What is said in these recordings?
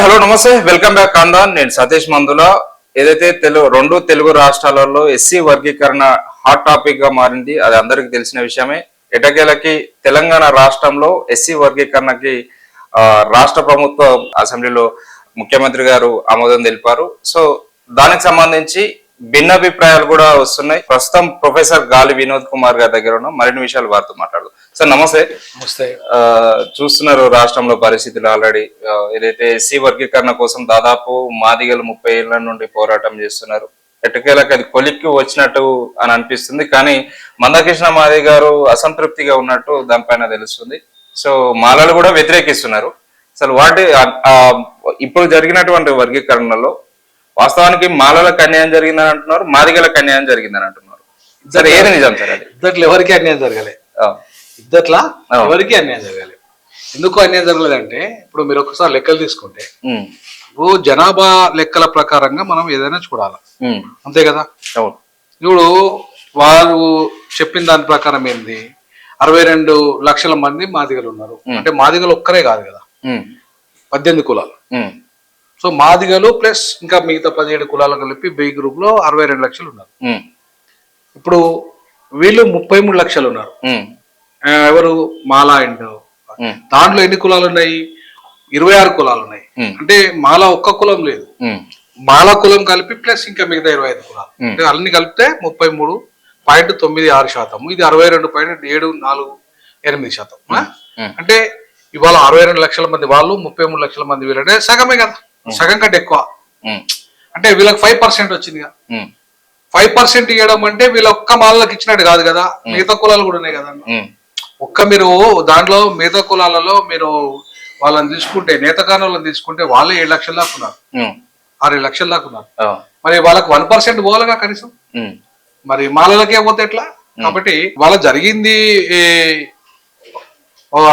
Hi hello నమస్తే. Welcome back కాందాన్ నేను సతీష్ మందుల. ఏదైతే తెలుగు రెండు తెలుగు రాష్ట్రాలలో ఎస్సీ వర్గీకరణ హాట్ టాపిక్గా మారింది అది అందరికీ తెలిసిన విషయమే. ఎటకేలకి తెలంగాణ రాష్ట్రంలో ఎస్సీ వర్గీకరణకి రాష్ట్ర ప్రభుత్వ అసెంబ్లీలో ముఖ్యమంత్రి గారు ఆమోదం తెలిపారు. సో దానికి సంబంధించి భిన్నాభిప్రాయాలు కూడా వస్తున్నాయి. ప్రస్తుతం ప్రొఫెసర్ గాలి వినోద్ కుమార్ గారి దగ్గర ఉన్న. మరిన్ని విషయాలు వారితో మాట్లాడదు. సార్ నమస్తే. నమస్తే. చూస్తున్నారు రాష్ట్రంలో పరిస్థితులు ఆల్రెడీ. ఏదైతే ఎస్సీ వర్గీకరణ కోసం దాదాపు మాదిగలు ముప్పై ఏళ్ళ నుండి పోరాటం చేస్తున్నారు. ఎట్టకేలకు అది కొలిక్కి వచ్చినట్టు అని అనిపిస్తుంది. కానీ మందకృష్ణ మాది గారు అసంతృప్తిగా ఉన్నట్టు దానిపైన తెలుస్తుంది. సో మాలలు కూడా వ్యతిరేకిస్తున్నారు. అసలు వాటి ఇప్పుడు జరిగినటువంటి వర్గీకరణలో వాస్తవానికి మాలలకు అన్యాయం జరిగిందని అంటున్నారు మాదిగలకు అన్యాయం జరిగిందని అంటున్నారు. సరే ఏది నిజం సార్ అది? ఇద్దట్లో ఎవరికి అన్యాయం జరగలే. ఇద్దట్లా. ఎవరికి అన్యాయం జరగలే. ఎందుకు అన్యాయం జరగలేదంటే ఇప్పుడు మీరు ఒకసారి లెక్కలు తీసుకుంటే ఇప్పుడు జనాభా లెక్కల ప్రకారంగా మనం ఏదైనా చూడాలి? అంతే కదా? ఇప్పుడు వారు చెప్పిన దాని ప్రకారం ఏంది? అరవై రెండు లక్షల మంది మాదిగలు ఉన్నారు. అంటే మాదిగలు ఒక్కరే కాదు కదా? పద్దెనిమిది కులాలు. సో మాదిగలు ప్లస్ ఇంకా మిగతా పదిహేడు కులాలు కలిపి బి గ్రూప్లో అరవై రెండు లక్షలు ఉన్నారు. ఇప్పుడు వీళ్ళు ముప్పై మూడు లక్షలు ఉన్నారు. ఎవరు? మాలా అండ్ దాంట్లో ఎన్ని కులాలు ఉన్నాయి? ఇరవై ఆరు కులాలు ఉన్నాయి. అంటే మాల ఒక్క కులం లేదు. మాల కులం కలిపి ప్లస్ ఇంకా మిగతా ఇరవై ఐదు కులాలు. అంటే అన్ని కలిపితే ముప్పై మూడు పాయింట్ తొమ్మిది ఆరు శాతం. ఇది అరవై రెండు పాయింట్ ఏడు నాలుగు ఎనిమిది శాతం. అంటే ఇవాళ అరవై రెండు లక్షల మంది వాళ్ళు ముప్పై మూడు లక్షల మంది వీళ్ళు అంటే సగమే కదా. సగం కంటే ఎక్కువ. అంటే వీళ్ళకి ఫైవ్ పర్సెంట్ వచ్చింది ఫైవ్ పర్సెంట్ ఇవ్వడం అంటే వీళ్ళ ఒక్క మాలలకు ఇచ్చినట్టు కాదు కదా మిగతా కులాలు కూడా ఉన్నాయి కదా ఒక్క మీరు దాంట్లో మిగతా కులాలలో మీరు వాళ్ళని తీసుకుంటే నేతకాని వాళ్ళని తీసుకుంటే వాళ్ళే ఏడు లక్షల దాకా ఉన్నారు. ఉమ్, ఆరు ఏడు లక్షల దాకా ఉన్నారు. ఆ, మరి వాళ్ళకి వన్ పర్సెంట్ పోవాలిగా కనీసం? మరి మాలలకే పోతే ఎట్లా? కాబట్టి వాళ్ళ జరిగింది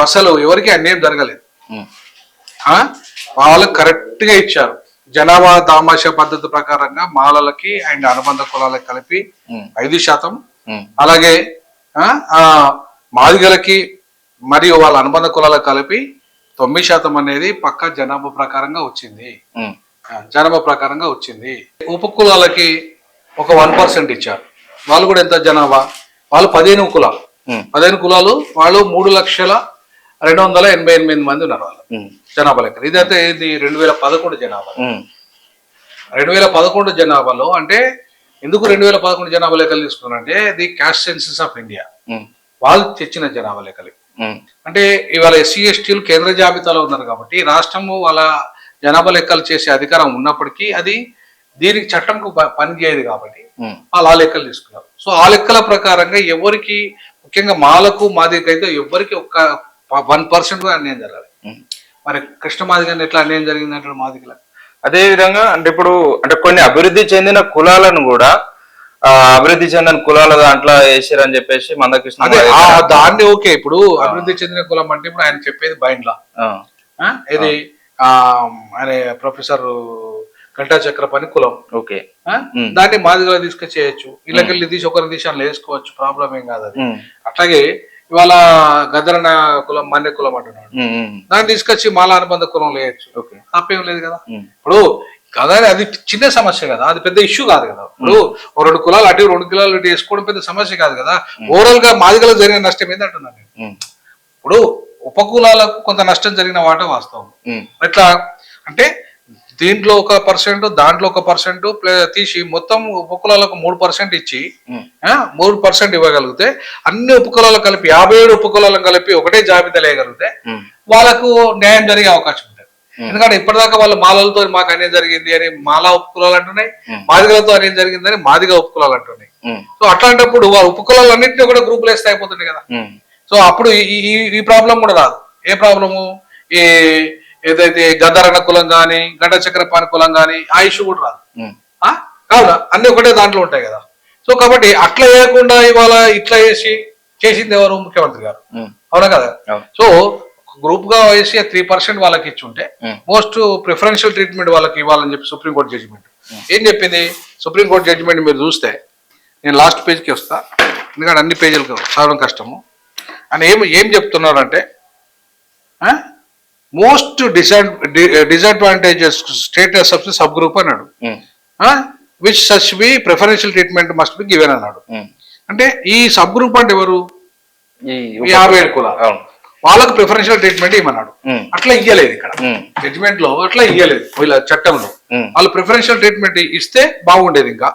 అసలు ఎవరికి అన్యాయం జరగలేదు? వాళ్ళకి కరెక్ట్గా ఇచ్చారు. జనాభా దామాష పద్ధతి ప్రకారంగా మాలలకి అండ్ అనుబంధ కులాలకు కలిపి ఐదు శాతం. అలాగే మాదిగలకి మరియు వాళ్ళ అనుబంధ కులాలకు కలిపి తొమ్మిది శాతం అనేది పక్క జనాభా ప్రకారంగా వచ్చింది. జనాభా ప్రకారంగా వచ్చింది. ఉప కులాలకి ఒక వన్ పర్సెంట్ ఇచ్చారు. వాళ్ళు కూడా ఎంత జనాభా? వాళ్ళు పదిహేను కులాలు పదిహేను కులాలు వాళ్ళు మూడు లక్షల రెండు వందల ఎనభై ఎనిమిది మంది ఉన్నారు వాళ్ళు. జనాభా లెక్కలు ఇదైతే ఇది రెండు వేల పదకొండు జనాభా. రెండు వేల పదకొండు జనాభాలో అంటే ఎందుకు రెండు వేల పదకొండు జనాభా లెక్కలు తీసుకున్నారంటే the caste census of India. వాళ్ళు తెచ్చిన జనాభా లెక్కలు. అంటే ఇవాళ ఎస్సీ ఎస్టీలు కేంద్ర జాబితాలో ఉన్నారు కాబట్టి రాష్ట్రము వాళ్ళ జనాభా లెక్కలు చేసే అధికారం ఉన్నప్పటికీ అది దీనికి చట్టంకు ప- పనిచేయదు కాబట్టి వాళ్ళు ఆ లెక్కలు తీసుకున్నారు. సో ఆ లెక్కల ప్రకారంగా ఎవరికి ముఖ్యంగా మాలకు మాదికి అయితే ఎవరికి ఒక్క వన్ పర్సెంట్ అన్యాయం జరగాలి. మరి కృష్ణ మాదిగని ఎట్లా అన్యాయం జరిగిందంటే మాదిగల? అదే విధంగా అంటే ఇప్పుడు అంటే కొన్ని అభివృద్ధి చెందిన కులాలను కూడా ఆ అభివృద్ధి చెందిన కులాల దాంట్లో వేసారని చెప్పేసి మందకృష్ణ అదే దాన్ని ఓకే ఇప్పుడు అభివృద్ధి చెందిన కులం అంటే ఇప్పుడు ఆయన చెప్పేది బైండ్లా? ఇది ఆ, ఆయన ప్రొఫెసర్ గంటా చక్రపాణి కులం. ఓకే. దాన్ని మాదిరిగా తీసుకొచ్చేయచ్చు. ఇళ్ళకెళ్ళి తీసి ఒకరిని తీసి అందులో వేసుకోవచ్చు. ప్రాబ్లం ఏం కాదు అది. అట్లాగే ఇవాళ గదరన కులం మన్య కులం అంటున్నాడు. దాన్ని తీసుకొచ్చి మాల అనుబంధ కులం వేయచ్చు ఓకే. తప్పేం లేదు కదా. ఇప్పుడు కదా అది చిన్న సమస్య కదా అది పెద్ద ఇష్యూ కాదు కదా. ఇప్పుడు రెండు కులాలు అటు రెండు కులాలు ఇటు వేసుకోవడం పెద్ద సమస్య కాదు కదా. ఓవరాల్గా మాదిగలకు జరిగిన నష్టం ఏంటంటున్నాను నేను. ఉమ్, ఇప్పుడు ఉపకులాలకు కొంత నష్టం జరిగిన వాట వాస్తవం. ఎట్లా? అంటే దీంట్లో ఒక పర్సెంట్ దాంట్లో ఒక పర్సెంట్ తీసి మొత్తం ఉపకులాలకు మూడు పర్సెంట్ ఇచ్చి మూడు పర్సెంట్ ఇవ్వగలిగితే అన్ని ఉపకులాలు కలిపి యాభై ఏడు ఉపకులాలను కలిపి ఒకటే జాబితా వేయగలిగితే ఉమ్, వాళ్ళకు న్యాయం జరిగే అవకాశం ఉంటుంది. ఎందుకంటే ఇప్పటిదాకా వాళ్ళు మాలలతో మాకు అన్యాయం జరిగింది అని మాలా ఉపకులాలు అంటున్నాయి. మాదిగలతో అన్యాయం జరిగిందని మాదిగ ఉపకులాలు అంటున్నాయి. సో అట్లాంటప్పుడు వాళ్ళ ఉపకులాలన్నింటినీ కూడా గ్రూపులు వేస్తే అయిపోతుంది కదా. సో అప్పుడు ఈ ఈ ప్రాబ్లం కూడా రాదు. ఏ ప్రాబ్లము? ఈ ఏదైతే గద్దరణ కులం కానీ గడ్డ చక్రపాణి కులం కానీ ఆ ఇష్యూ కూడా రాదు? కావున అన్ని ఒకటే దాంట్లో ఉంటాయి కదా. సో కాబట్టి అట్లా వేయకుండా ఇవాళ ఇట్లా వేసి చేసింది ఎవరు? ముఖ్యమంత్రి గారు. అవునా కదా. సో గ్రూప్గా వేసి త్రీ పర్సెంట్ వాళ్ళకి ఇచ్చి ఉంటే ఉమ్, మోస్ట్ ప్రిఫరెన్షియల్ ట్రీట్మెంట్ వాళ్ళకి ఇవ్వాలని చెప్పి సుప్రీంకోర్టు జడ్జిమెంట్ ఏం చెప్పింది? సుప్రీంకోర్టు జడ్జిమెంట్ మీరు చూస్తే నేను లాస్ట్ పేజ్కి వస్తా. ఎందుకంటే అన్ని పేజీలకు చదవడం కష్టము. అని ఏం ఏం చెప్తున్నారంటే most disadvantages status of sub group అన్నాడు. Which such be preferential treatment must be given అన్నాడు. ఉమ్. అంటే ఈ సబ్ గ్రూప్ అంటే ఎవరు? యాభై ఏడు కులాలు. అవును. వాళ్ళకు ప్రిఫరెన్షియల్ ట్రీట్మెంట్ ఇవ్వమన్నాడు ఉమ్, అట్లా ఇయ్యలేదు ఇక్కడ. ఉమ్, జడ్జిమెంట్లో అట్లా ఇయ్యలేదు. వీళ్ళ చట్టంలో. ఉమ్, వాళ్ళు ప్రిఫరెన్షియల్ ట్రీట్మెంట్ ఇస్తే బాగుండేది ఇంకా.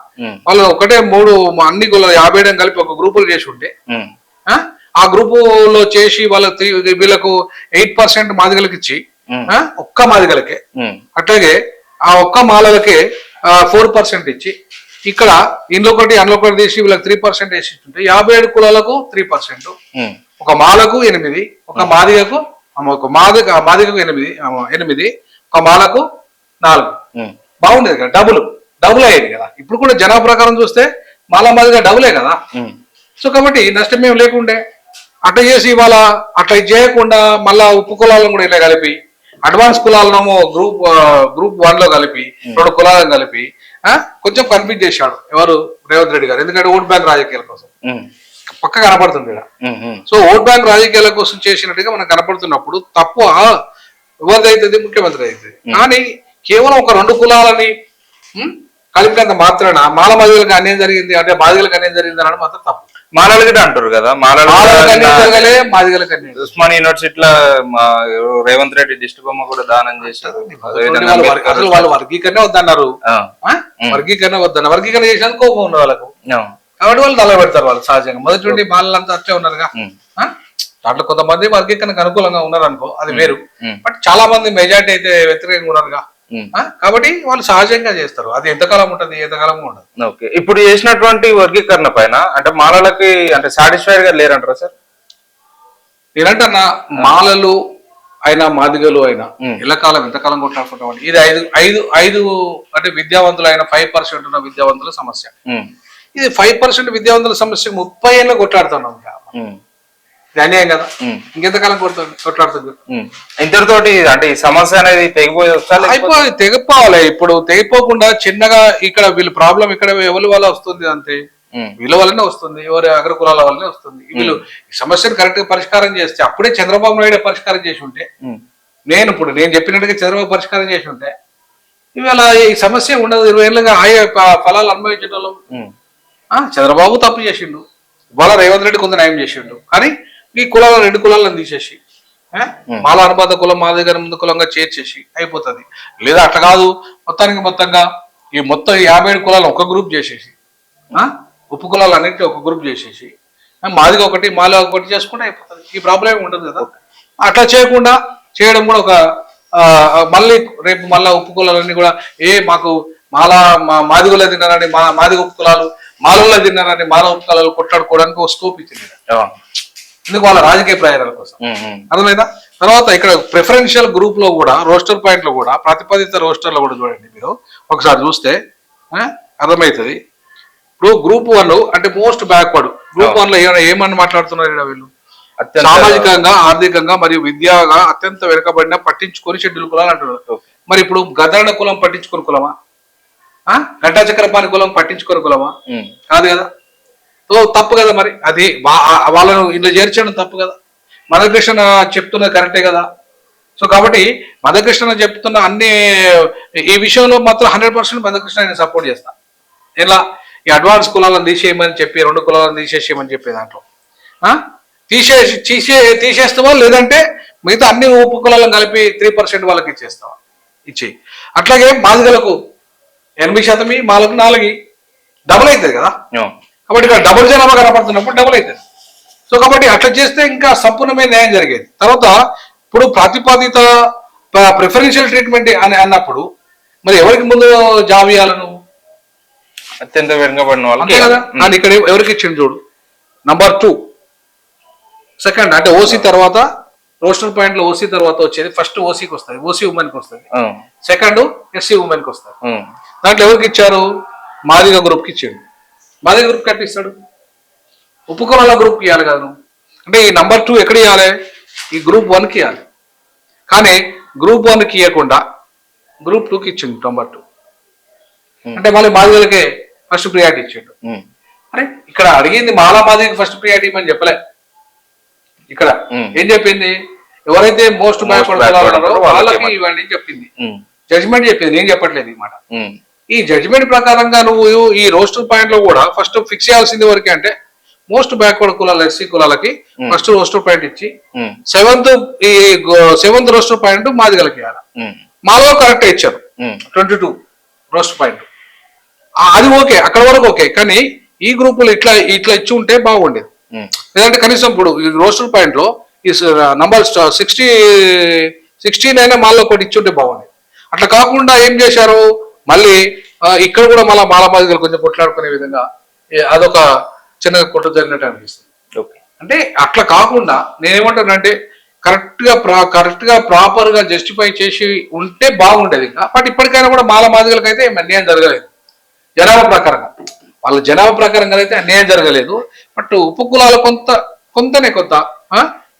వాళ్ళు ఒకటే మూడు అన్ని కులాలు యాభై ఏడు కలిపి ఒక గ్రూపులు చేసి ఉంటే ఆ? గ్రూపులో చేసి వాళ్ళ వీళ్ళకు ఎయిట్ పర్సెంట్ మాదిగలకు ఇచ్చి? ఒక్క మాదిగలకే. అట్లాగే ఆ ఒక్క మాలలకే ఫోర్ పర్సెంట్ ఇచ్చి ఇక్కడ ఇంట్లో ఒకటి అందులో ఒకటి తీసి వీళ్ళకి త్రీ పర్సెంట్ వేసి ఇస్తుంటే యాభై ఏడు కులాలకు త్రీ పర్సెంట్. ఒక మాలకు ఎనిమిది ఒక మాదిగకు ఒక మాదిగ మాదిగకు ఎనిమిది ఎనిమిది ఒక మాలకు నాలుగు. బాగుండేది కదా డబుల్ డబుల్ అయ్యేది కదా. ఇప్పుడు కూడా జనాభా ప్రకారం చూస్తే మాలా మాదిగా డబులే కదా. సో కాబట్టి నష్టం ఏం లేకుండే. అట్లా చేసి ఇవాళ అట్లా చేయకుండా మళ్ళా ఉప్పు కులాలను కూడా ఇలా కలిపి అడ్వాన్స్ కులాలనేమో గ్రూప్ గ్రూప్ వన్లో కలిపి రెండు కులాలను కలిపి కొంచెం కన్ఫ్యూజ్ చేశాడు ఎవరు? రేవంత్ రెడ్డి గారు. ఎందుకంటే ఓట్ బ్యాంక్ రాజకీయాల కోసం. ఉమ్, పక్క కనపడుతుంది ఇక్కడ ఉమ్, సో ఓట్ బ్యాంక్ రాజకీయాల కోసం చేసినట్టుగా మనకు కనపడుతున్నప్పుడు తప్పు ఆ- ఎవరిది అవుతుంది ముఖ్యమంత్రి అవుతుంది కానీ కేవలం ఒక రెండు కులాలని కలిపినంత మాత్రాన మాల మదిలకు అన్యాయం జరిగింది అంటే బాధితులకు అన్యాయం జరిగింది అనడం మాత్రం తప్పు. మాలలు గిట్ట అంటారు కదా మాలలు ఉస్మాన్ యూనివర్సిటీలో మా ఎవరు రేవంత్ రెడ్డి దిష్టి బొమ్మ కూడా దానం చేశారు వాళ్ళు వర్- అసలు వాళ్ళు వర్గీకరణ వద్దన్నారు? వర్గీకరణ వద్దన్న వర్గీకరణ చేసినందుకు కోపం ఉంది వాళ్ళకు. కాబట్టి వాళ్ళు తల పెడతారు వాళ్ళు సహజంగా. మొదటి నుండి వాళ్ళంతా అట్లే ఉన్నారుగా? దాంట్లో కొంతమంది వర్గీకరణకు అనుకూలంగా ఉన్నారు అనుకో అది వేరు. బట్ చాలా మంది మెజార్టీ అయితే వ్యతిరేకంగా ఉన్నారుగా? కాబట్టి వాళ్ళు సహజంగా చేస్తారు. అది ఎంతకాలం ఉంటుంది? ఎంతకాలం ఉండదు. ఓకే. ఇప్పుడు చేసినటువంటి వర్గీకరణ పైన అంటే మాలలకి అంటే సాటిస్ఫైడ్గా లేరంటారా సార్? నేనంటన్నా మాలలు అయినా మాదిగలు అయినా. ఎల్లకాలం ఎంతకాలం కొట్లాడుకుంటాం ఇది ఐదు ఐదు ఐదు అంటే విద్యావంతులు అయిన ఫైవ్ పర్సెంట్ ఉన్న విద్యావంతుల సమస్య. ఇది ఫైవ్ పర్సెంట్ విద్యావంతుల సమస్య ముప్పై ఏళ్ళు కొట్లాడుతున్నాం ఇది అన్యాయం కదా ఇంకెంతకాలం కొడుతుంది కొట్లాడుతుంది. ఇంతటితోటి అంటే ఈ సమస్య అనేది తెగిపోయి అయిపోయి తెగిపోవాలి. ఇప్పుడు తెగిపోకుండా చిన్నగా ఇక్కడ వీళ్ళు ప్రాబ్లం ఇక్కడ ఎవరి వల్ల వస్తుంది అంతే? వీళ్ళ వల్లనే వస్తుంది ఎవరి అగ్ర కులాల వల్లనే వస్తుంది. వీళ్ళు ఈ సమస్యను కరెక్ట్గా పరిష్కారం చేస్తే అప్పుడే చంద్రబాబు నాయుడు పరిష్కారం చేసి ఉంటే నేను ఇప్పుడు నేను చెప్పినట్టుగా చంద్రబాబు పరిష్కారం చేసి ఉంటే ఇవాళ ఈ సమస్య ఉండదు. ఇరవై ఏళ్ళుగా ఆయా ఫలాలు అనుభవించడం చంద్రబాబు తప్పు చేసిండు. ఇవాళ రేవంత్ రెడ్డి కొంత న్యాయం చేసిండు. కానీ ఈ కులాల రెండు కులాలను తీసేసి మాల అనుబంధ కులం మా దగ్గర ముందు కులంగా చేర్చేసి అయిపోతుంది. లేదా అట్లా కాదు మొత్తానికి మొత్తంగా ఈ మొత్తం యాభై ఏడు కులాలను ఒక గ్రూప్ చేసేసి ఆ, ఉప్పు కులాలు అన్నింటినీ ఒక గ్రూప్ చేసేసి మాదిగా ఒకటి మాల ఒకటి చేసుకుంటే అయిపోతుంది. ఈ ప్రాబ్లం ఉండదు కదా. అట్లా చేయకుండా చేయడం కూడా ఒక మళ్ళీ రేపు మళ్ళా ఉప్పు కులాలన్నీ కూడా ఏ మాకు మాల మా మాదిగోళ్ళే తిన్నారని మా మాదిగ ఉప్పు కులాలు మాలలో తిన్నారని మాల ఉప్పు కులాలు కొట్లాడుకోవడానికి ఒక స్కోప్ ఇచ్చింది. ఎందుకు వాళ్ళ రాజకీయ ప్రయోజనాల కోసం అర్థమైందా? తర్వాత ఇక్కడ ప్రిఫరెన్షియల్ గ్రూప్లో కూడా రోస్టర్ పాయింట్లో కూడా ప్రతిపాదిత రోస్టర్లో కూడా చూడండి మీరు. ఒకసారి చూస్తే అర్థమవుతుంది. ఇప్పుడు గ్రూప్ వన్ అంటే మోస్ట్ బ్యాక్వర్డ్ గ్రూప్ వన్లో ఏమని మాట్లాడుతున్నారు వీళ్ళు? సామాజికంగా ఆర్థికంగా మరియు విద్యగా అత్యంత వెనుకబడిన పట్టించుకొని షెడ్యూల్ కులాలు అంటున్నారు. మరి ఇప్పుడు గదరణ కులం పట్టించుకొని కులమా? గంటా చక్రపాణి కులం పట్టించుకొని కులమా? కాదు కదా. సో తప్పు కదా మరి. అది వాళ్ళను ఇంట్లో చేర్చడం తప్పు కదా. మధకృష్ణ చెప్తున్నది కరెక్టే కదా. సో కాబట్టి మధకృష్ణ చెప్తున్న అన్ని ఈ విషయంలో మాత్రం హండ్రెడ్ పర్సెంట్ మధకృష్ణ నేను సపోర్ట్ చేస్తాను ఇలా ఈ అడ్వాన్స్ కులాలను తీసేయమని చెప్పి రెండు కులాలను తీసేసేయమని చెప్పి దాంట్లో. తీసే తీసేసి తీసే తీసేస్తావా? లేదంటే మిగతా అన్ని ఉప్పు కులాలను కలిపి త్రీ పర్సెంట్ వాళ్ళకి ఇచ్చేస్తావా? ఇచ్చి. అట్లాగే మాదిగలకు ఎనభై శాతం మాలకు నాలుగు. డబుల్ అవుతుంది కదా? కాబట్టి ఇక్కడ డబుల్ జనాభా కనపడుతున్నప్పుడు డబుల్ అవుతుంది. సో కాబట్టి అట్లా చేస్తే ఇంకా సంపూర్ణమైన న్యాయం జరిగేది. తర్వాత ఇప్పుడు ప్రతిపాదిత ప్రిఫరెన్షియల్ ట్రీట్మెంట్ అని అన్నప్పుడు మరి ఎవరికి ముందు జాబ్ ఇవ్వాలి నువ్వు అత్యంత వెనుకబడిన వాళ్ళకి అంతే కదా? అని ఇక్కడ ఎవరికి ఇచ్చిండు చూడు? నంబర్ టూ సెకండ్ అంటే ఓసీ తర్వాత రోస్టర్ పాయింట్లో ఓసీ తర్వాత వచ్చేది. ఫస్ట్ ఓసీకి వస్తుంది. ఓసీ ఉమెన్కి వస్తుంది. ఆ, సెకండ్ ఎస్సీ ఉమెన్కి వస్తుంది. ఉమ్, దాంట్లో ఎవరికి ఇచ్చారు? మాదిగ గ్రూప్కి ఇచ్చాడు. మాదిగ గ్రూప్ కట్టిస్తాడు ఉపకులాల గ్రూప్కి ఇవ్వాలి కదా నువ్వు? అంటే ఈ నంబర్ టూ ఎక్కడ ఇవ్వాలి ఈ గ్రూప్ వన్కి ఇవ్వాలి కానీ గ్రూప్ వన్కి ఇవ్వకుండా గ్రూప్ టూకి ఇచ్చిండు నంబర్ టూ అంటే మళ్ళీ మాదిగలకే ఫస్ట్ ప్రియారిటీ ఇచ్చిండు. ఉమ్, అరే ఇక్కడ అడిగింది మాలా మాదిగకి ఫస్ట్ ప్రియారిటీ ఇవ్వమని చెప్పలే? ఇక్కడ ఉమ్. ఏం చెప్పింది? ఎవరైతే మోస్ట్ ఉన్నారో వాళ్ళకి ఇవ్వండి. అని చెప్పింది. జడ్జిమెంట్ చెప్పింది. నేను చెప్పట్లేదు ఈ మాట. ఈ జడ్జిమెంట్ ప్రకారంగా నువ్వు ఈ రోస్టర్ పాయింట్లో కూడా ఫస్ట్ ఫిక్స్ చేయాల్సింది వరకే అంటే మోస్ట్ బ్యాక్వర్డ్ కులాల ఎస్సీ కులాలకి ఫస్ట్ రోస్టర్ పాయింట్ ఇచ్చి సెవెంత్ ఈ సెవెంత్ రోస్టర్ పాయింట్ మాదిగలకి ఇవ్వాలి ఉమ్, మాలో కరెక్ట్ ఇచ్చారు. ట్వంటీ టూ రోస్ట్ పాయింట్ అది ఓకే అక్కడ వరకు ఓకే కానీ ఈ గ్రూపులు ఇట్లా ఇట్లా ఇచ్చి ఉంటే బాగుండేది. ఉమ్, లేదంటే కనీసం ఇప్పుడు ఈ రోస్టర్ పాయింట్లో ఈ నంబర్ సిక్స్టీ సిక్స్టీన్ అయినా మాలో ఒకటి ఇచ్చి ఉంటే బాగుండేది. అట్లా కాకుండా ఏం చేశారు? మళ్ళీ ఇక్కడ కూడా మళ్ళీ మాల బాధితులు కొంచెం కొట్లాడుకునే విధంగా అదొక చిన్న కొట్టు జరిగినట్టు అనిపిస్తుంది. ఓకే. అంటే అట్లా కాకుండా నేనేమంటానంటే కరెక్ట్గా ప్రా కరెక్ట్గా ప్రాపర్గా జస్టిఫై చేసి ఉంటే బాగుండేది ఇంకా. బట్ ఇప్పటికైనా కూడా మాల మాదిగలకు అయితే అన్యాయం జరగలేదు. జనాభా ప్రకారంగా. వాళ్ళ జనాభా ప్రకారంగా అయితే అన్యాయం జరగలేదు. బట్ ఉపకులాల కొంత కొంతనే కొంత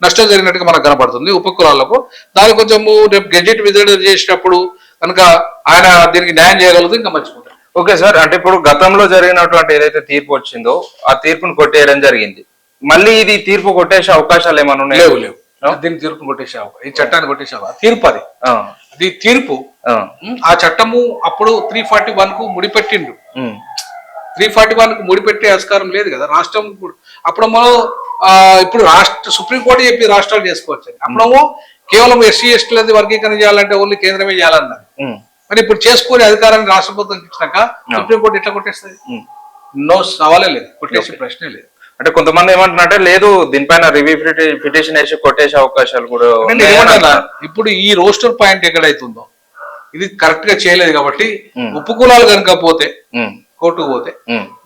నష్టం జరిగినట్టుగా మనకు కనపడుతుంది. ఉపకులాలకు దాని కొంచెము రేపు గెజెట్ విడుదల చేసినప్పుడు కనుక ఆయన దీనికి న్యాయం చేయగలదు ఇంకా మంచిగుంటుంది. ఓకే సార్ అంటే ఇప్పుడు గతంలో జరిగినటువంటి ఏదైతే తీర్పు వచ్చిందో ఆ తీర్పును కొట్టేయడం జరిగింది. మళ్ళీ ఇది తీర్పు కొట్టేసే అవకాశాలు ఏమైనా ఉన్నాయి? లేవు లేవు. దీన్ని తీర్పు కొట్టేసావు ఈ చట్టాన్ని కొట్టేసావు తీర్పు అది. అది తీర్పు ఆ. చట్టము అప్పుడు త్రీ ఫార్టీ వన్కు ముడిపెట్టిండు త్రీ ఫార్టీ వన్కు ముడిపెట్టే ఆస్కారం లేదు కదా. రాష్ట్రం అప్పుడు మనం ఇప్పుడు రాష్ట్ర సుప్రీంకోర్టు చెప్పి రాష్ట్రాలు చేసుకోవచ్చు. అప్పుడేమో కేవలం ఎస్సీ ఎస్టీలది వర్గీకరణ చేయాలంటే ఓన్లీ కేంద్రమే చేయాలన్నది మరి ఇప్పుడు చేసుకునే అధికారాన్ని రాష్ట్ర ప్రభుత్వం ఇచ్చినాక సుప్రీంకోర్టు ఎట్లా కొట్టేస్తుంది? నో సవాలే లేదు కొట్టేసే ప్రశ్నే లేదు. అంటే కొంతమంది ఏమంటున్నారంటే లేదు దీనిపైన రివ్యూ పిటిషన్ వేసి కొట్టేసే అవకాశాలు కూడా. ఇప్పుడు ఈ రోస్టర్ పాయింట్ ఎక్కడైతుందో ఇది కరెక్ట్గా చేయలేదు కాబట్టి ఉమ్. ఉపకులాలు కనుక పోతే ఉమ్, కోర్టుకు పోతే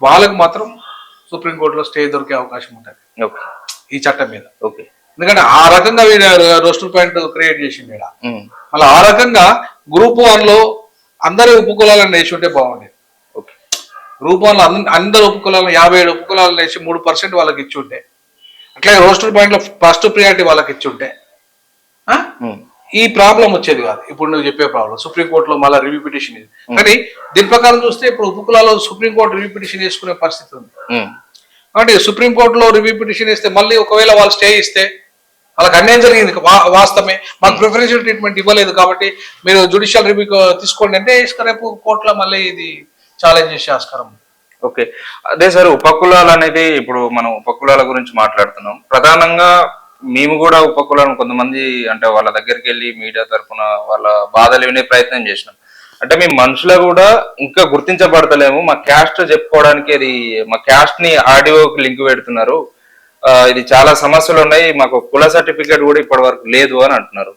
వాళ్ళకి మాత్రం సుప్రీంకోర్టులో స్టే దొరికే అవకాశం ఉంటుంది. ఈ చట్టం మీద. ఓకే ఎందుకంటే ఆ రకంగా వీడు రోస్టర్ పాయింట్ క్రియేట్ చేసింది. ఉమ్, మళ్ళీ ఆ రకంగా గ్రూప్ వన్లో అందరి ఉపకులాలను వేసి ఉంటే బాగుండేది. ఓకే. గ్రూప్ వన్లో అందరు ఉపకులాలను యాభై ఏడు ఉపకులాలను వేసి మూడు పర్సెంట్ వాళ్ళకి ఇచ్చి ఉంటే. అట్లాగే రోస్టర్ పాయింట్లో ఫస్ట్ ప్రియారిటీ వాళ్ళకి ఇచ్చి ఉంటే. ఈ ప్రాబ్లం వచ్చేది కాదు. ఇప్పుడు నువ్వు చెప్పే ప్రాబ్లం సుప్రీంకోర్టులో మళ్ళీ రివ్యూ పిటిషన్ ఇది. కానీ దీని ప్రకారం చూస్తే ఇప్పుడు ఉపకులాలో సుప్రీంకోర్టు రివ్యూ పిటిషన్ చేసుకునే పరిస్థితి ఉంది. కాబట్టి సుప్రీంకోర్టులో రివ్యూ పిటిషన్ ఇస్తే మళ్ళీ ఒకవేళ వాళ్ళు స్టే ఇస్తే వాళ్ళకి అన్యాయం జరిగింది వాస్తవమే. మాకు ప్రిఫరెన్షియల్ ట్రీట్మెంట్ ఇవ్వలేదు కాబట్టి మీరు జుడిషియల్ రివ్యూ తీసుకోండి అంటే రేపు కోర్టులో మళ్ళీ ఇది ఛాలెంజ్ చేసే ఆస్కారం. ఓకే. అదే సార్ ఉపకులాలు అనేది ఇప్పుడు మనం ఉపకులాల గురించి మాట్లాడుతున్నాం. ప్రధానంగా మేము కూడా ఉపకులాలను కొంతమంది అంటే వాళ్ళ దగ్గరికి వెళ్ళి మీడియా తరఫున వాళ్ళ బాధలు వినే ప్రయత్నం చేసినాం. అంటే మేము మనుషులు కూడా ఇంకా గుర్తించబడతలేము. మా క్యాస్ట్ చెప్పుకోవడానికి అది మా క్యాస్ట్ని ఆడియోకి లింక్ పెడుతున్నారు. ఇది చాలా సమస్యలు ఉన్నాయి. మాకు కుల సర్టిఫికేట్ కూడా ఇప్పటి వరకు లేదు అని అంటున్నారు.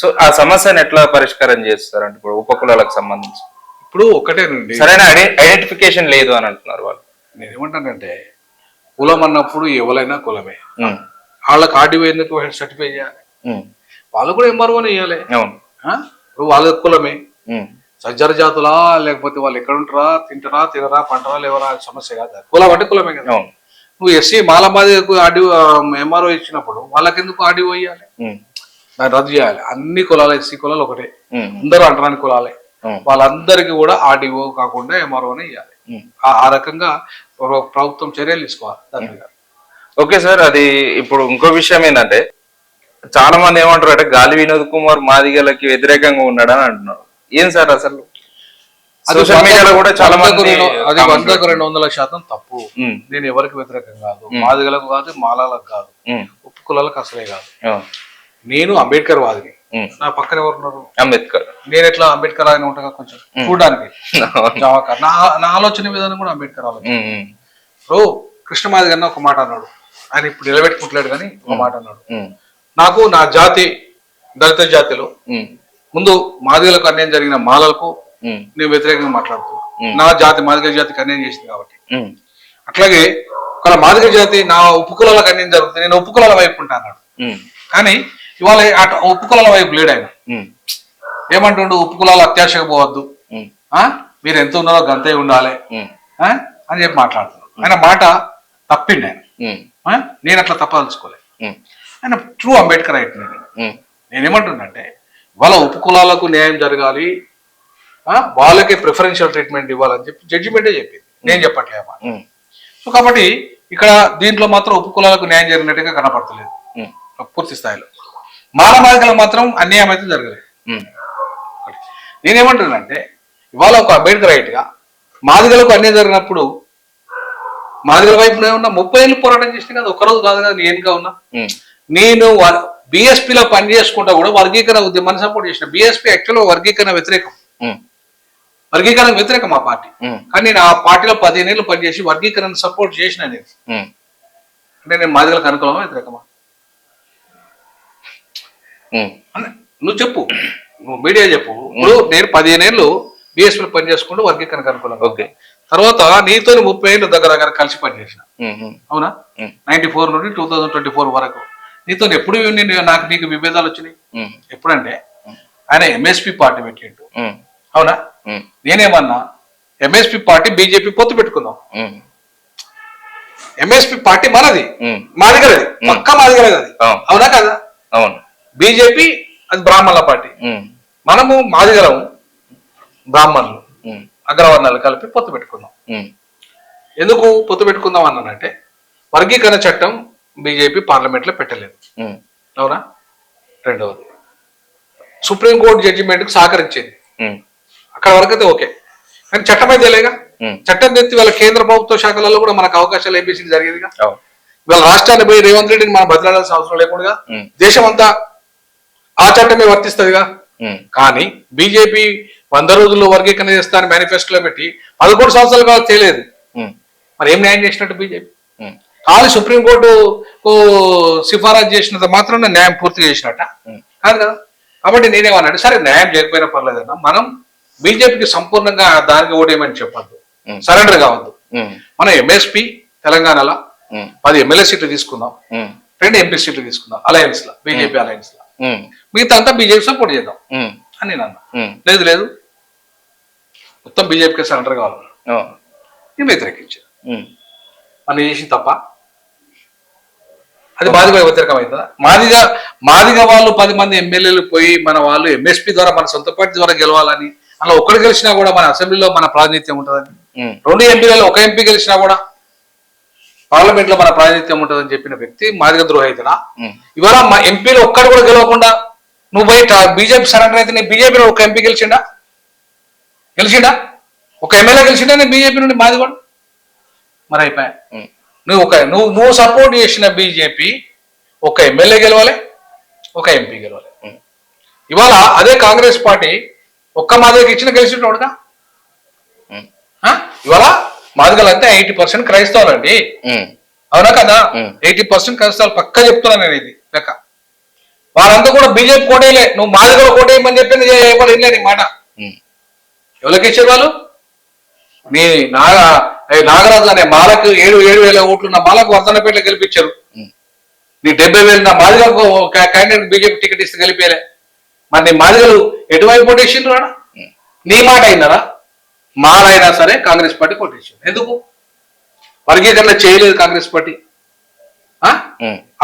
సో ఆ సమస్యను ఎట్లా పరిష్కారం చేస్తారు? అంటే ఇప్పుడు ఉపకులాలకు సంబంధించి. ఇప్పుడు ఒకటేనండి. సరైన ఐడెంటిఫికేషన్ లేదు అని అంటున్నారు వాళ్ళు. నేను ఏమంటానంటే కులం అన్నప్పుడు ఎవరైనా కులమే. వాళ్ళకి ఆర్డీఓ ఎందుకు సర్టిఫై చేయాలి? వాళ్ళు కూడా ఎంఆర్ఓనే ఇవ్వాలి? ఇప్పుడు వాళ్ళ కులమే. సజ్జర జాతులా లేకపోతే వాళ్ళు ఎక్కడ ఉంటారా తింటారా తినరా పంటరా లేవరా సమస్య కాదు. కులం అంటే కులమే కదా. అవును. నువ్వు ఎస్సీ మాలమాదికు ఆడియో ఎంఆర్ఓ ఇచ్చినప్పుడు వాళ్ళకెందుకు ఆడియో ఇవ్వాలి ఉమ్, దాన్ని రద్దు చేయాలి. అన్ని కులాలు ఎస్సీ కులాలు ఒకటే. అందరూ అంటరాని కులాలే. వాళ్ళందరికీ కూడా ఆర్డీఓ కాకుండా ఎంఆర్ఓనే ఇవ్వాలి. ఆ- రకంగా ప్ర- ప్రభుత్వం చర్యలు తీసుకోవాలి. దాని మీద. ఓకే సార్ అది ఇప్పుడు ఇంకో విషయం ఏంటంటే చాలా మంది ఏమంటారు అంటే గాలి వినోద్ కుమార్ మాదిగలకి వ్యతిరేకంగా ఉన్నాడని అంటున్నారు. ఏం సార్ అసలు? సోషల్ మీడియాలో కూడా చాలా మంది రెండు- అది వందకు. రెండు వందల శాతం తప్పు. నేను ఎవరికి వ్యతిరేకం కాదు. మాదిగలకు కాదు మాలాలకు కాదు. ఉప్పు కులాలకు అసలే కాదు. నేను అంబేద్కర్ వాదిని. నా పక్కన ఎవరు ఉన్నారు? అంబేద్కర్. నేను ఎట్లా అంబేద్కర్ ఆయన ఉంటాగా కొంచెం చూడడానికి. జవాకర్ నా నా ఆలోచన విధానం కూడా అంబేద్కర్ ఆలోచన. ఇప్పుడు కృష్ణమాది గారిని ఒక మాట అన్నాడు. ఆయన ఇప్పుడు నిలబెట్టుకుంటలేడు కానీ ఒక మాట అన్నాడు. నాకు నా జాతి దళిత జాతిలో ముందు మాదిగలకు అన్యాయం జరిగిన మాలలకు నేను వ్యతిరేకంగా మాట్లాడుతున్నా. నా జాతి మాదిగ జాతికి అన్యాయం చేసింది కాబట్టి. అట్లాగే ఒక మాదిగ జాతి నా ఉపకులాలకు అన్యాయం జరుగుతుంది నేను ఉపకులాల వైపు ఉంటా అన్నాడు కానీ ఇవాళ అటు ఉపకులాల వైపు లేడు ఆయన. ఏమంటుండు? ఉపకులాలు అత్యాశకు పోవద్దు? మీరు ఎంత ఉన్నారో గంతే ఉండాలి? అని చెప్పి మాట్లాడుతున్నాడు. ఆయన మాట తప్పిండి ఆయన? నేను అట్లా తప్పదలుచుకోలేదు ఆయన ట్రూ అంబేద్కర్ అయితే నేను ఉమ్, నేనేమంటున్నానంటే వాళ్ళ ఉపకులాలకు న్యాయం జరగాలి? వాళ్ళకే ప్రిఫరెన్షియల్ ట్రీట్మెంట్ ఇవ్వాలని చెప్పి జడ్జిమెంటే చెప్పింది. నేను చెప్పట్లే అన్నమాట ఉమ్, సో కాబట్టి ఇక్కడ దీంట్లో మాత్రం ఉపకులాలకు న్యాయం జరిగినట్టుగా కనపడతలేదు. పూర్తి స్థాయిలో. మానవాధికారులు మాత్రం అన్యాయం అయితే జరగలేదు. నేనేమంటున్నానంటే ఇవాళ ఒక అంబేద్కర్ రైట్గా మాదిగలకు అన్యాయం జరిగినప్పుడు మాదిగల వైపు ఉన్న ముప్పై ఏళ్ళు పోరాటం చేసిన కదా ఒక్కరోజు కాదు కదా నేనుగా ఉన్నా. నేను బీఎస్పీలో పని చేసుకుంటా కూడా వర్గీకరణ ఉద్యమాన్ని సపోర్ట్ చేసిన. బీఎస్పీ యాక్చువల్గా వర్గీకరణ వ్యతిరేకం. వర్గీకరణ వ్యతిరేకం మా పార్టీ. కానీ నేను ఆ పార్టీలో పదిహేను ఏళ్ళు పనిచేసి వర్గీకరణ సపోర్ట్ చేసిన నేను. అంటే నేను మాదిగలకు అనుకూలమా వ్యతిరేకమా? నువ్వు చెప్పు. నువ్వు మీడియా చెప్పు. ఇప్పుడు నేను పదిహేను ఏళ్ళు బీఎస్పీలో పని చేసుకుంటూ వర్గీకరణకు అనుకూలంగా ఓకే. తర్వాత నీతో ముప్పై ఏళ్ళు దగ్గర దగ్గర కలిసి పనిచేసిన. అవునా? నైన్టీ ఫోర్ నుండి టూ థౌజండ్ ట్వంటీ ఫోర్ వరకు. నీతో ఎప్పుడు నాకు నీకు విభేదాలు వచ్చినాయి? ఎప్పుడంటే ఆయన ఎంఎస్పి పార్టీ పెట్టిండు. అవునా? నేనేమన్నా ఎంఎస్పి పార్టీ బీజేపీ పొత్తు పెట్టుకుందాం. ఎంఎస్పి పార్టీ మనది. మాదిగలది పక్క మాదిగలది అది. అవును. కదా? అవును. బీజేపీ అది బ్రాహ్మణుల పార్టీ. మనము మాదిగలము బ్రాహ్మణులు. అగ్రవర్ణాలు కలిపి పొత్తు పెట్టుకుందాం. ఎందుకు పొత్తు పెట్టుకుందాం అన్నానంటే వర్గీకరణ చట్టం బీజేపీ పార్లమెంట్లో పెట్టలేదు. ఉమ్, అవునా? రెండవది. సుప్రీంకోర్టు జడ్జిమెంట్కి సహకరించింది. ఉమ్, అక్కడ వరకు అయితే ఓకే. కానీ చట్టం అయితే లేగా చట్టం తెచ్చి వాళ్ళ కేంద్ర ప్రభుత్వ శాఖలలో కూడా మనకు అవకాశాలు ఏబీసీ జరిగేదిగా? ఇవాళ రాష్ట్రాన్ని పోయి రేవంత్ రెడ్డిని మనం బదలాడాల్సిన అవసరం లేకుండా దేశం అంతా ఆ చట్టమే వర్తిస్తుందిగా? కానీ బీజేపీ వంద రోజుల్లో వర్గీకరణ చేస్తానని మేనిఫెస్టోలో పెట్టి పదకొండు సంవత్సరాలు కాదు తెలియదు ఉమ్, మరి ఏం న్యాయం చేసినట్టు బీజేపీ? కానీ సుప్రీంకోర్టు సిఫారసు చేసినంత మాత్రం న్యాయం పూర్తి చేసినట్ట. కాదు కదా? కాబట్టి నేనేమన్నాడు సరే న్యాయం చేయకపోయినా పర్లేదన్నా మనం బీజేపీకి సంపూర్ణంగా దానికి ఓటేయమని చెప్పొద్దు. సరెండర్ కావద్దు. మనం ఎంఎస్పి తెలంగాణలో పది ఎమ్మెల్యే సీట్లు తీసుకుందాం. రెండు ఎంపీ సీట్లు తీసుకుందాం. అలయన్స్లో బీజేపీ అలయన్స్లో. మిగతా అంతా బీజేపీ సపోర్ట్ చేద్దాం. అని నేను అన్నా. లేదు లేదు. మొత్తం బీజేపీకి సరెండర్ కావాలి. నేను వ్యతిరేకించాను మనం చేసింది తప్ప. అది మాదిగా వ్యతిరేకం అవుతుందా? మాదిగా మాదిగా వాళ్ళు పది మంది ఎమ్మెల్యేలు పోయి మన వాళ్ళు ఎంఎస్పీ ద్వారా మన సొంత పార్టీ ద్వారా గెలవాలని అలా ఒక్కడు గెలిచినా కూడా మన అసెంబ్లీలో మన ప్రాతినిధ్యం ఉంటుందని. రెండు ఎంపీలలో ఒక ఎంపీ గెలిచినా కూడా పార్లమెంట్లో మన ప్రాతినిధ్యం ఉంటుందని చెప్పిన వ్యక్తి మాదిగ ద్రోహితుడా ఇవాళ మా ఎంపీలు ఒక్కడు కూడా గెలవకుండా నువ్వు బయట బీజేపీ సరెండర్ అయితే నేను బీజేపీలో ఒక ఎంపీ గెలిచిండా? గెలిచిండా? ఒక ఎమ్మెల్యే గెలిచిండా నేను బీజేపీ నుండి మాది కూడా మరి అయిపోయా నువ్వు ఒక నువ్వు నువ్వు సపోర్ట్ చేసిన బీజేపీ ఒక ఎమ్మెల్యే గెలవాలి ఒక ఎంపీ గెలవాలి. ఇవాళ అదే కాంగ్రెస్ పార్టీ ఒక్క మాదిగకి ఇచ్చిన గెలిచినోడుగా? ఇవాళ మాదిగలంతా ఎయిటీ పర్సెంట్ క్రైస్తవులండి. అవునా కదా. ఎయిటీ పర్సెంట్ క్రైస్తవులు పక్క చెప్తున్నా నేను ఇది లెక్క. వాళ్ళంతా కూడా బీజేపీ కోటేయలే నువ్వు మాదిగలో కోటేయమని చెప్పింది ఎవరు వినలే నీ మాట. ఎవరికి ఇచ్చారు వాళ్ళు? నీ నాగ నాగరాజు అనే మాలకు ఏడు ఏడు వేల ఓట్లు ఉన్న మాలకు వర్ధనపేటలో గెలిపించారు. ఉమ్, నీ డెబ్బై వేలు నా మాదిగకు క్యాండిడేట్ బీజేపీ టికెట్ ఇస్తే గెలిపేలే మరి నీ మాదిగలు ఎటువైపు ఆడ ఉమ్, నీ మాట అయినారా మాలైనా సరే కాంగ్రెస్ పార్టీ కొట్టేసింది ఎందుకు? వర్గీకరణ చేయలేదు కాంగ్రెస్ పార్టీ.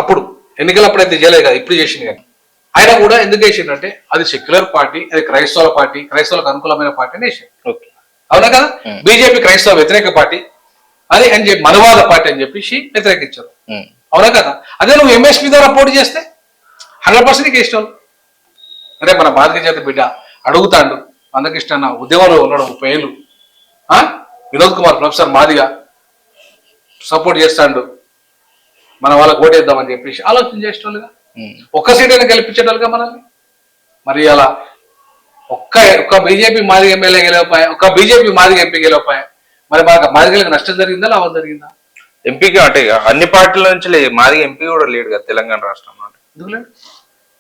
అప్పుడు ఎన్నికలప్పుడు అయితే చేయలేదు కదా ఇప్పుడు చేసింది కానీ అయినా కూడా ఎందుకు వేసిందంటే అది సెక్యులర్ పార్టీ అది క్రైస్తవుల పార్టీ క్రైస్తవులకు అనుకూలమైన పార్టీ అని వేసింది అవునా కదా. బీజేపీ క్రైస్తవ వ్యతిరేక పార్టీ. అది అని చెప్పి మనువాద పార్టీ అని చెప్పేసి వ్యతిరేకించారు. అవునా కదా? అదే నువ్వు ఎంఎస్పీ ద్వారా పోటీ చేస్తే? హండ్రెడ్ పర్సెంట్ ఇష్టం అరే మన బాధిక చేత బిడ్డ అడుగుతాడు అందకిష్టన్న ఉద్యమంలో ఉన్నాడు ముప్పై ఏళ్ళు ఆ? వినోద్ కుమార్ ప్రొఫెసర్ మాదిగా సపోర్ట్ చేస్తాడు మన వాళ్ళకి ఓటేద్దామని చెప్పేసి ఆలోచన చేసేటోళ్ళుగా ఒక్క సీట్ అయినా గెలిపించేటోళ్ళుగా మనల్ని మరి అలా ఒక్క ఒక్క బీజేపీ మాది ఎమ్మెల్యే గెలవపాయ ఒక్క బీజేపీ మాది ఎంపీ గెలవపాయ మరి మనకు మాదిగలకు నష్టం జరిగిందా లాభం జరిగిందా ఎంపీకి అంటే అన్ని పార్టీల నుంచి లేదు మాది ఎంపీ కూడా లేడు కదా తెలంగాణ రాష్ట్రంలో అంటే. ఎందుకు లేదు?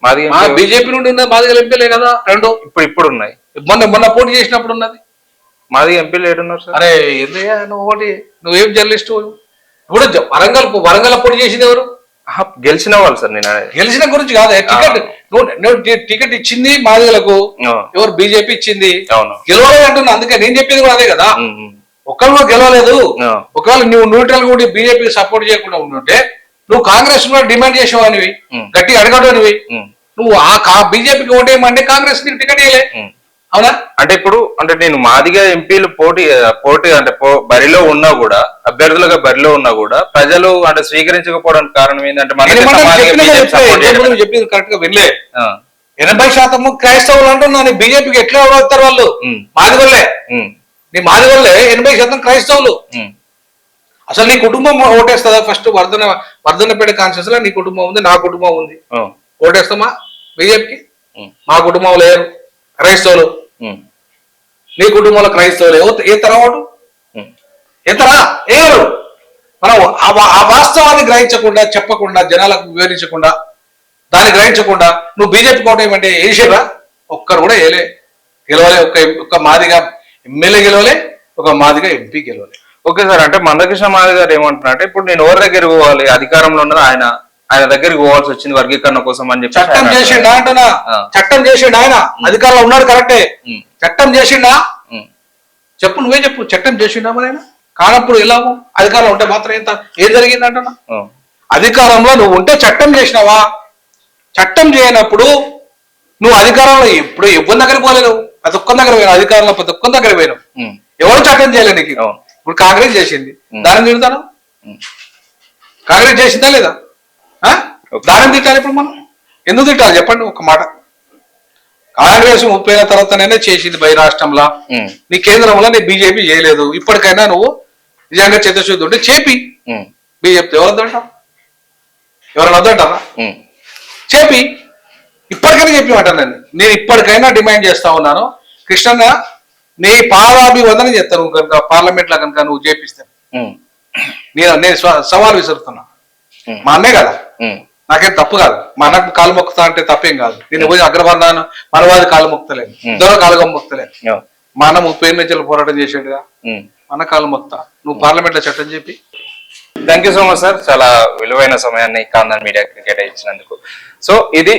మాది బీజేపీ నుండి ఉన్న మాదిగల ఎంపీలే కదా రెండు. ఇప్పుడు ఇప్పుడు ఉన్నాయి మొన్న మొన్న పోటీ చేసినప్పుడు ఉన్నది. మాది ఎంపీ లేడున్నారు సార్. అరే ఏందయ్యా నువ్వు ఒకటి నువ్వేం జర్నలిస్ట్? ఇప్పుడు వరంగల్ వరంగల్ పోటీ చేసింది ఎవరు? గెలిచిన వాళ్ళు సార్ నేను. గెలిచిన గురించి కాదు టికెట్ నువ్వు టికెట్ ఇచ్చింది మాదిగలకు ఎవరు బీజేపీ ఇచ్చింది? అవును. గెలవలేదు అంటున్నా అందుకే నేను చెప్పేది కూడా అదే కదా. కూడా గెలవలేదు. ఒకవేళ నువ్వు న్యూట్రల్ కూడా బీజేపీకి సపోర్ట్ చేయకుండా ఉండుంటే నువ్వు కాంగ్రెస్ కూడా డిమాండ్ చేసేవానివి ఉమ్. గట్టిగా అడగడనివి నువ్వు ఆ బీజేపీకి ఓటేయమంటే కాంగ్రెస్ నీకు టికెట్ ఇవ్వలే ఉమ్, అవునా? అంటే ఇప్పుడు అంటే నేను మాదిగా ఎంపీలు పోటీ పోటీ అంటే బరిలో ఉన్నా కూడా అభ్యర్థులుగా బరిలో ఉన్నా కూడా ప్రజలు అంటే స్వీకరించకపోవడానికి కారణం ఏంటంటే చెప్పింది కరెక్ట్గా ఆ, ఎనభై శాతము క్రైస్తవులు అంటున్నాను బీజేపీకి ఎట్లా అవుతారు వాళ్ళు? మాది వల్లే నీ మాది వల్లే ఎనభై శాతం క్రైస్తవులు. అసలు నీ కుటుంబం ఓటేస్తుందా? ఫస్ట్ వర్ధన వర్ధనపేట కాన్షియస్లో నీ కుటుంబం ఉంది నా కుటుంబం ఉంది. ఓటేస్తామా? బీజేపీకి? మా కుటుంబం లేరు క్రైస్తవులు. నీ కుటుంబంలో క్రైస్తవులు ఏ- ఏ తరం ఓటు ఉమ్, ఏ తరా? ఎవరు? మనం ఆ వాస్తవాన్ని గ్రహించకుండా చెప్పకుండా జనాలకు వివరించకుండా దాన్ని గ్రహించకుండా నువ్వు బీజేపీ కోట ఏమంటే వేసేరా ఒక్కరు కూడా వేయలే గెలవలే. ఒక్క ఒక్క మాదిగా ఎమ్మెల్యే గెలవలే ఒక మాదిగా ఎంపీ గెలవలే. Okay sir. అంటే మందకృష్ణ మాది గారు ఏమంటున్నారంటే ఇప్పుడు నేను ఎవరి దగ్గర పోవాలి? అధికారంలో ఉన్నది ఆయన. ఆయన దగ్గరికి పోవాల్సి వచ్చింది వర్గీకరణ కోసం అని చెప్పి చట్టం చేసిండు అంటున్నా? ఆ. చట్టం చేసిండు ఆయన? అధికారంలో ఉన్నాడు కరెక్టే. చట్టం చేసిండా? చెప్పు నువ్వే చెప్పు. చట్టం చేసిండా మరి ఆయన? కానప్పుడు ఎలా అధికారంలో ఉంటే మాత్రం ఎంత? ఏం జరిగింది అంటున్నా? ఉమ్, అధికారంలో నువ్వు ఉంటే చట్టం చేసినావా? చట్టం చేయనప్పుడు నువ్వు అధికారంలో ఎప్పుడు ఎవరి దగ్గర పోలేవు ప్రతి ఒక్క దగ్గర పోయినావు. అధికారంలో ప్రతి ఒక్క దగ్గర పోయినావు. ఎవరు చట్టం చేయలేదు నీకు. ఇప్పుడు కాంగ్రెస్ చేసింది. దాన్ని తిడతాను. కాంగ్రెస్ చేసిందా లేదా? దాన్ని తిట్టాలి ఇప్పుడు మనం? ఎందుకు తిట్టాలి? చెప్పండి ఒక మాట. కాంగ్రెస్ ముప్పై ఏళ్ళ తర్వాతనైనా చేసింది బై రాష్ట్రంలో. నీ కేంద్రంలో నీ బీజేపీ చేయలేదు. ఇప్పటికైనా నువ్వు నిజంగా చిత్తశుద్ధి ఉంటే చేపి బీజేపీ ఎవరు వద్దంటారు ఎవరైనా వద్దంటారా చెప్పి ఇప్పటికైనా చెప్పిమంటాను నేను నేను ఇప్పటికైనా డిమాండ్ చేస్తా ఉన్నాను. కృష్ణన్న నీ పాదాభివందన చేస్తాను కనుక పార్లమెంట్లో కనుక నువ్వు చేపిస్తే. నేను నేను స్వ- సవాల్ విసురుతున్నా. మా అన్నే కదా. నాకేం తప్పు కాదు. మా అన్నకు కాలు మొక్కుతా అంటే తప్పేం కాదు. నేను పోయి అగ్రవర్ణాను మనవాది కాలు మొక్తలేను Hmm. దొర కాలుగా మొక్తలేను అవును. మా అన్న ముప్పై నుంచి పోరాటం చేసాడుగా. మన కాలు మొక్తా నువ్వు పార్లమెంట్లో చట్టం చెప్పి. Thank you so much sir చాలా విలువైన సమయాన్ని కాందన్ మీడియా క్రికెట్ ఇచ్చినందుకు. సో ఇది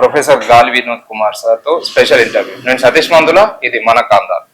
ప్రొఫెసర్ గాలి వినోద్ కుమార్ సార్తో స్పెషల్ ఇంటర్వ్యూ నేను సతీష్ మందుల ఇది మన కాందాన్.